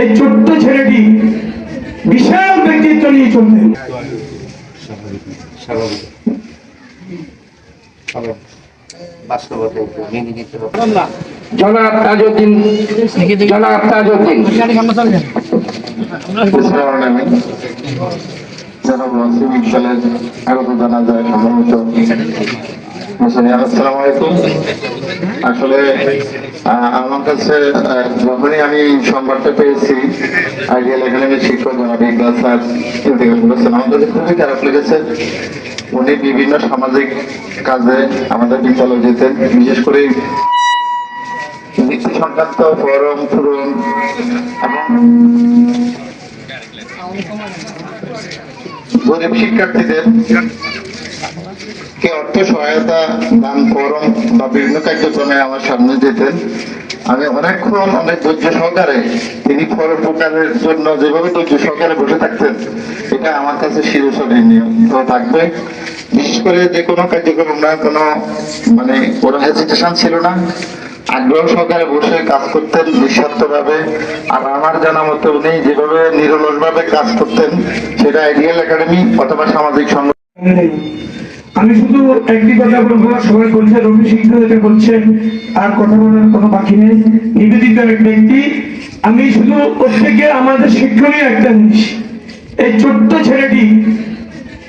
এই ছোট্ট ছেলেটি বিশাল ব্যক্তিত্ব নিয়ে চলতেন আসলে আমার কাছে যখনই আমি সংবাদটা পেয়েছি, আইডিয়াল একাডেমির শিক্ষক জনাব ইকবাল স্যার ইন্তেকাল খুবই খারাপ লেগেছে। উনি বিভিন্ন সামাজিক কাজে আমাদের বিদ্যালয়ে যেতেন, বিশেষ করে বৃত্তি সংক্রান্ত ফরম পূরণ এবং গরিব শিক্ষার্থীদের কে অর্থ সহায়তা, দান ফরম বা বিভিন্ন কার্যক্রমে আমার সামনে যেতেন। আমি অনেকক্ষণ অনেক ধৈর্য সহকারে তিনি ফল প্রকারের জন্য যেভাবে ধৈর্য সহকারে বসে থাকতেন, এটা আমার কাছে শিরোচনীয় তো থাকবে। বিশেষ করে যে কোনো কার্যক্রম না, কোনো মানে কোনো হেজিটেশন ছিল না। আগ্রহ সহকারে বসে কাজ করতেন নিঃস্বার্থ ভাবে আর আমার জানা মতো উনি যেভাবে নিরলসভাবে কাজ করতেন, সেটা আইডিয়াল একাডেমি অথবা সামাজিক সংগঠন আমি শুধু একটি কথা বলব, সবাই বলছে, রবি এটা বলছেন, আর কথা বলার কোনো বাকি নেই। নিবেদিত ব্যক্তি, আমি শুধু থেকে আমাদের শিক্ষণীয় একটা জিনিস। এই ছোট্ট ছেলেটি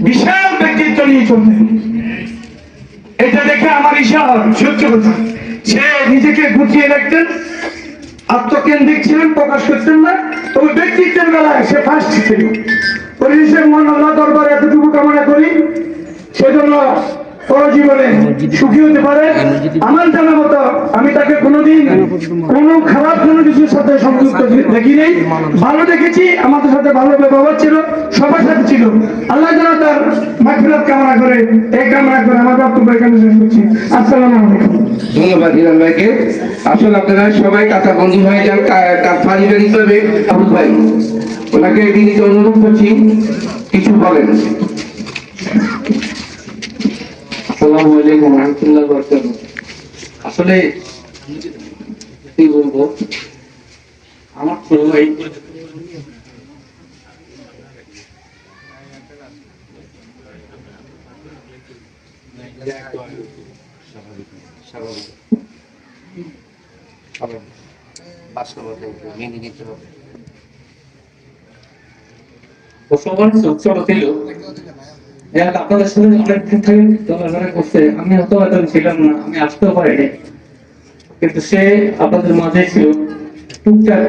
বিশাল ব্যক্তিত্ব নিয়ে চলতেন এটা দেখে আমার ইচ্ছা হয়, সত্য কথা। সে নিজেকে গুছিয়ে রাখতেন, আত্মকেন্দ্রিক ছিলেন, প্রকাশ করতেন না, তবে ব্যক্তিত্বের বেলায় সে ফার্স্ট ছিল। পরিবেশের মন আল্লাহ দরবারে এতটুকু কামনা করি সেজন্য পরজীবনে সুখী হতে পারে। আমার জানা মতো আমি তাকে কোনোদিন কোনো খারাপ কোনো কিছুর সাথে সংযুক্ত দেখি নেই ভালো দেখেছি, আমাদের সাথে ভালো ব্যবহার ছিল, সবার সাথে ছিল। আল্লাহ যেন তার মাফিরাত কামনা করে, এই কামনা করে আমার বক্তব্য এখানে শেষ করছি। আসসালামু আলাইকুম। ধন্যবাদ হিরণ ভাইকে। আসলে আপনারা সবাই কাঁচা বন্ধু হয়ে যান পারিবারিক ভাবে আবুল ভাই, ওনাকে বিনীত অনুরোধ করছি, কিছু বলেন। আসসালামু আলাইকুম রহমতুল্লাহ বরকাত আসলে কি বলব? আমার নিতে হবে সবার ছিল। যাক আপনাদের সাথে অনেক থেকে চলাফেরা করছে। আমি হয়তো হয়তো ছিলাম না, আমি আসতেও পারিনি। কিন্তু সে আপনাদের মাঝে ছিল। টুকটাক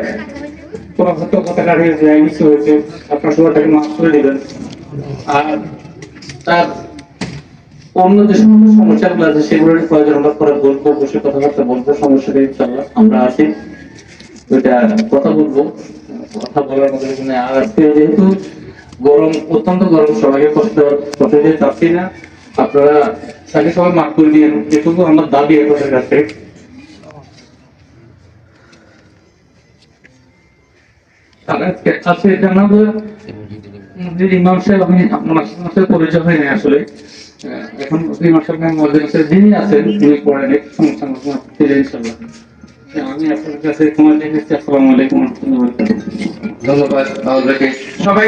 কোনো হয়তো কথা কাটিয়ে যায় কিছু হয়েছে, আপনার সবাই তাকে মাফ করে দেবেন। আর তার অন্য যে সমস্ত সমস্যাগুলো আছে, সেগুলোর প্রয়োজন আমরা পরে বলব, বসে কথাবার্তা বলব, সমস্যা নেই ইনশাল্লাহ আমরা আছি। ওইটা কথা বলব, কথা বলার মতো আর আজকে যেহেতু গরম অত্যন্ত গরম সবাইকে কষ্ট কষ্ট দিয়ে চাচ্ছি না। আপনারা তাকে সবাই মাফ করে দিয়ে এটুকু আমার দাবি আপনাদের কাছে। আজকে জানাব যে ইমাম সাহেব আমি আপনার সাথে পরিচয় হয়নি আসলে। এখন ইমাম সাহেব আছে যিনি আছেন তিনি পড়েন সমস্যা ইনশাল্লাহ আমি আপনার কাছে আসসালামু আলাইকুম। ধন্যবাদ। সবাই